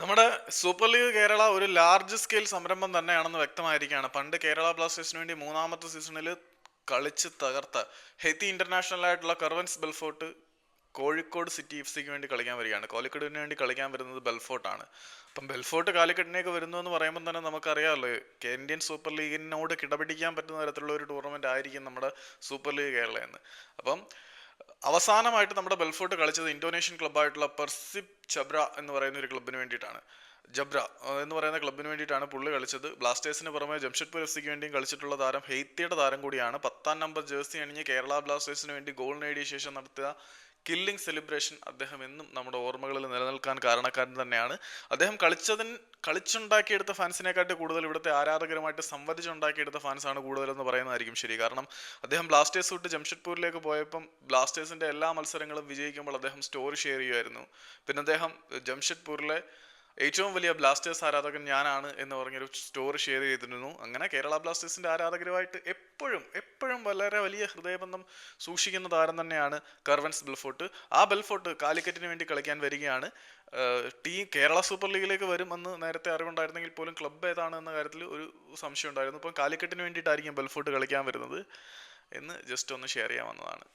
നമ്മുടെ super league Kerala ഒരു large scale സംരംഭം തന്നെയാണെന്ന് വ്യക്തമായിരിക്കുകയാണ്. പണ്ട് കേരള ബ്ലാസ്റ്റേഴ്സിന് വേണ്ടി മൂന്നാമത്തെ സീസണിൽ കളിച്ച് തകർത്ത ഹെത്തി ഇന്റർനാഷണൽ ആയിട്ടുള്ള Kervens Belfort Kozhikode city F സിക്ക് വേണ്ടി കളിക്കാൻ വരികയാണ്. കോലിക്കോടിന് വേണ്ടി കളിക്കാൻ വരുന്നത് ബെൽഫോർട്ടാണ്. അപ്പം ബെൽഫോർട്ട് കാലിക്കറ്റിനേക്ക് വരുന്നു എന്ന് പറയുമ്പോൾ തന്നെ നമുക്കറിയാമല്ലോ ഇന്ത്യൻ സൂപ്പർ ലീഗിനോട് കിടപിടിക്കാൻ പറ്റുന്ന തരത്തിലുള്ള ഒരു ടൂർണമെന്റ് ആയിരിക്കും നമ്മുടെ സൂപ്പർ ലീഗ് കേരള എന്ന് അപ്പം അവസാനമായിട്ട് നമ്മുടെ ബെൽഫോർട്ട് കളിച്ചത് ഇന്തോനേഷ്യൻ ക്ലബ്ബായിട്ടുള്ള പെർസിപ് ചബ്ര എന്ന് പറയുന്ന ഒരു ക്ലബിന് വേണ്ടിയിട്ടാണ്. ജബ്ര എന്ന് പറയുന്ന ക്ലബിന് വേണ്ടിയിട്ടാണ് പുള്ളി കളിച്ചത്. ബ്ലാസ്റ്റേഴ്സിന് പുറമെ ജംഷഡ്പൂർ എഫ് സിക്ക് വേണ്ടിയും കളിച്ചിട്ടുള്ള താരം ഹെയ്ത്തിയുടെ താരം കൂടിയാണ്. പത്താം നമ്പർ ജേഴ്സി അണിഞ്ഞ് കേരള ബ്ലാസ്റ്റേഴ്സിന് വേണ്ടി ഗോൾ നേടിയ ശേഷം നടത്തിയ കില്ലിംഗ് സെലിബ്രേഷൻ അദ്ദേഹം എന്നും നമ്മുടെ ഓർമ്മകളിൽ നിലനിൽക്കാൻ കാരണക്കാരൻ തന്നെയാണ്. അദ്ദേഹം കളിച്ചതിന് കളിച്ചുണ്ടാക്കിയെടുത്ത ഫാൻസിനെക്കാട്ടി കൂടുതൽ ഇവിടുത്തെ ആരാധകരുമായിട്ട് സംവദിച്ചുണ്ടാക്കിയെടുത്ത ഫാൻസാണ് കൂടുതലെന്ന് പറയുന്നതായിരിക്കും ശരി. കാരണം അദ്ദേഹം ബ്ലാസ്റ്റേഴ്സ് വിട്ട് ജംഷഡ്പൂരിലേക്ക് പോയപ്പം ബ്ലാസ്റ്റേഴ്സിന്റെ എല്ലാ മത്സരങ്ങളും വിജയിക്കുമ്പോൾ അദ്ദേഹം സ്റ്റോറി ഷെയർ ചെയ്യുമായിരുന്നു. പിന്നെ അദ്ദേഹം ജംഷഡ്പൂരിലെ ഏറ്റവും വലിയ ബ്ലാസ്റ്റേഴ്സ് ആരാധകൻ ഞാനാണ് എന്ന് പറഞ്ഞൊരു സ്റ്റോറി ഷെയർ ചെയ്തിരുന്നു. അങ്ങനെ കേരള ബ്ലാസ്റ്റേഴ്സിന്റെ ആരാധകരുമായിട്ട് എപ്പോഴും എപ്പോഴും വളരെ വലിയ ഹൃദയബന്ധം സൂക്ഷിക്കുന്ന താരം തന്നെയാണ് കർവൻസ് ബെൽഫോർട്ട്. ആ ബെൽഫോർട്ട് കാലിക്കറ്റിന് വേണ്ടി കളിക്കാൻ വരികയാണ്. ടീം കേരള സൂപ്പർ ലീഗിലേക്ക് വരും എന്ന് നേരത്തെ അറിവുണ്ടായിരുന്നെങ്കിൽ പോലും ക്ലബ്ബ് ഏതാണ് എന്ന കാര്യത്തിൽ ഒരു സംശയം ഉണ്ടായിരുന്നു ഇപ്പം കാലിക്കറ്റിന് വേണ്ടിയിട്ടായിരിക്കും ബെൽഫോർട്ട് കളിക്കാൻ വരുന്നത് എന്ന് ജസ്റ്റ് ഒന്ന് ഷെയർ ചെയ്യാൻ വന്നതാണ്.